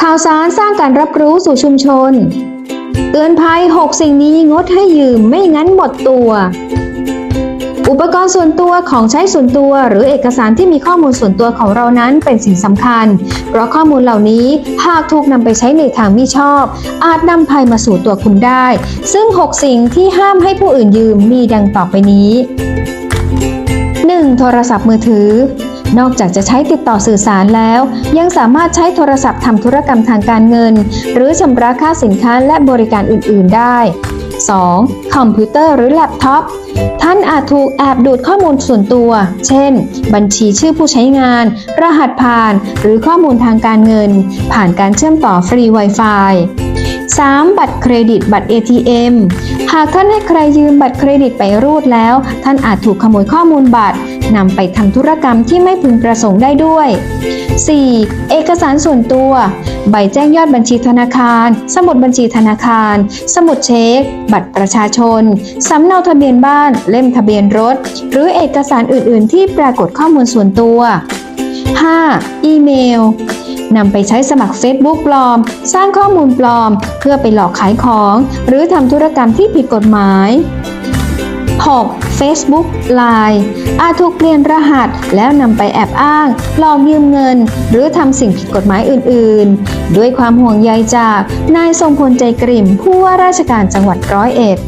ข่าวสารสร้างการรับรู้สู่ชุมชน เตือนภัย 6 สิ่งนี้งดให้ยืมไม่งั้นหมดตัว อุปกรณ์ส่วนตัวของใช้ส่วนตัวหรือเอกสารที่มีข้อมูลส่วนตัวของเรานั้นเป็นสิ่งสำคัญ เพราะข้อมูลเหล่านี้หากถูกนำไปใช้ในทางมิชอบ อาจนำภัยมาสู่ตัวคุณได้ ซึ่ง 6 สิ่งที่ห้ามให้ผู้อื่นยืมมีดังต่อไปนี้ 1. โทรศัพท์มือถือ นอกจากจะใช้ติดต่อสื่อสารแล้ว ยังสามารถใช้โทรศัพท์ทำธุรกรรมทางการเงิน หรือชำระค่าสินค้าและบริการอื่น ๆ ได้ 2. คอมพิวเตอร์หรือแล็ปท็อปท่านอาจถูกแอบดูดข้อมูลส่วนตัว เช่น บัญชีชื่อผู้ใช้งาน รหัสผ่าน หรือข้อมูลทางการเงิน ผ่านการเชื่อมต่อฟรี Wi-Fi 3. บัตรเครดิตบัตร ATM หากท่านให้ใครยืมบัตรเครดิตไปรูดแล้ว ท่านอาจถูกขโมยข้อมูลบัตรนำไปทำธุรกรรมที่ไม่พึงประสงค์ได้ด้วย 4. เอกสารส่วนตัว ใบแจ้งยอดบัญชีธนาคาร สมุดบัญชีธนาคาร สมุดเช็ค บัตรประชาชน สำเนาทะเบียนบ้าน เล่มทะเบียนรถ หรือเอกสารอื่น ๆ ที่ปรากฏข้อมูลส่วนตัว 5. อีเมล นำไปใช้สมัคร Facebook ปลอม สร้างข้อมูลปลอม เพื่อไปหลอกขายของ หรือทำธุรกรรมที่ผิดกฎหมาย 6. Facebook Line อาจถูกเปลี่ยนรหัสแล้วนำไปแอบอ้าง หลอกยืมเงิน หรือทำสิ่งผิดกฎหมายอื่น ๆ ด้วยความห่วงใยจาก นายทรงพลใจกริ่มผู้ว่าราชการจังหวัดร้อยเอ็ด